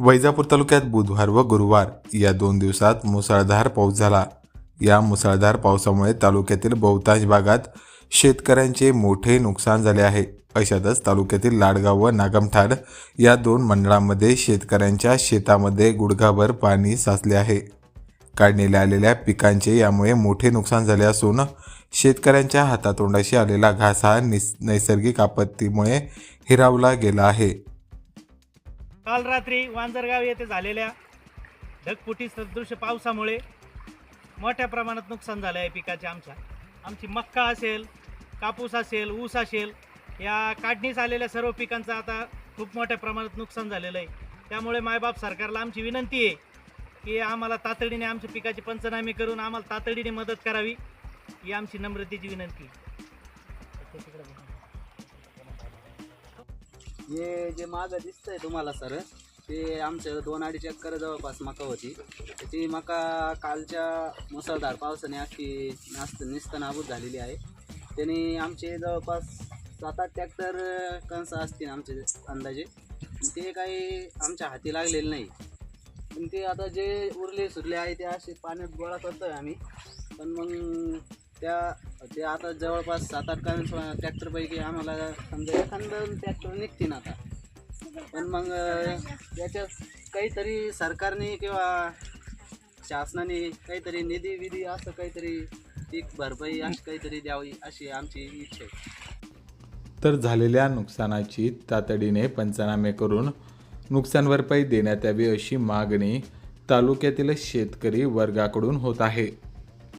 वैजापूर तालुक्यात बुधवार व गुरुवार या दोन दिवसात मुसळधार पाऊस झाला. या मुसळधार पावसामुळे तालुक्यातील बहुतांश भागात शेतकऱ्यांचे मोठे नुकसान झाले आहे. अशातच तालुक्यातील लाडगाव व नागमठाड या दोन मंडळांमध्ये शेतकऱ्यांच्या शेतामध्ये गुडघाभर पाणी साचले आहे. काढणीला आलेल्या पिकांचे यामुळे मोठे नुकसान झाले असून शेतकऱ्यांच्या हातातोंडाशी आलेला घास हा निस नैसर्गिक आपत्तीमुळे हिरावला गेला आहे. काल रात्री वांजरगाव येथे झालेल्या ढगफुटी सदृश पावसामुळे मोठ्या प्रमाणात नुकसान झालं आहे पिकाचे आमच्या आमची मक्का असेल कापूस असेल ऊस असेल या काढणीस आलेल्या सर्व पिकांचं आता खूप मोठ्या प्रमाणात नुकसान झालेलं आहे त्यामुळे मायबाप सरकारला आमची विनंती आहे की आम्हाला तातडीने आमच्या पिकाचे पंचनामे करून आम्हाला तातडीने मदत करावी ही आमची नम्रतेची विनंती आहे. हे जे मागं दिसतंय तुम्हाला सर ते आमचं दोन अडीच एकर जवळपास मका होती. ती मका कालच्या मुसळधार पावसाने अख्खी नास्त निस्त नाबूद झालेली आहे. त्यांनी आमचे जवळपास सात आठ ट्रॅक्टर कणस असतील आमचे अंदाजे. ते काही आमच्या हाती लागलेले नाही. पण ते आता जे उरले सुरले आहे ते असे पाण्यात गोळा करतोय आम्ही. पण मग त्या ते आता जवळपास सात आठ कारण ट्रॅक्टरपैकी आम्हाला समजा एखादं ट्रॅक्टर निघतील आता. पण मग अं, याच्यात काहीतरी सरकारने किंवा शासनाने काहीतरी निधी विधी असं काहीतरी पीक भरपाई अशी काहीतरी द्यावी अशी आमची इच्छा आहे. तर झालेल्या नुकसानाची तातडीने पंचनामे करून नुकसान भरपाई देण्यात यावी अशी मागणी तालुक्यातील शेतकरी वर्गाकडून होत आहे.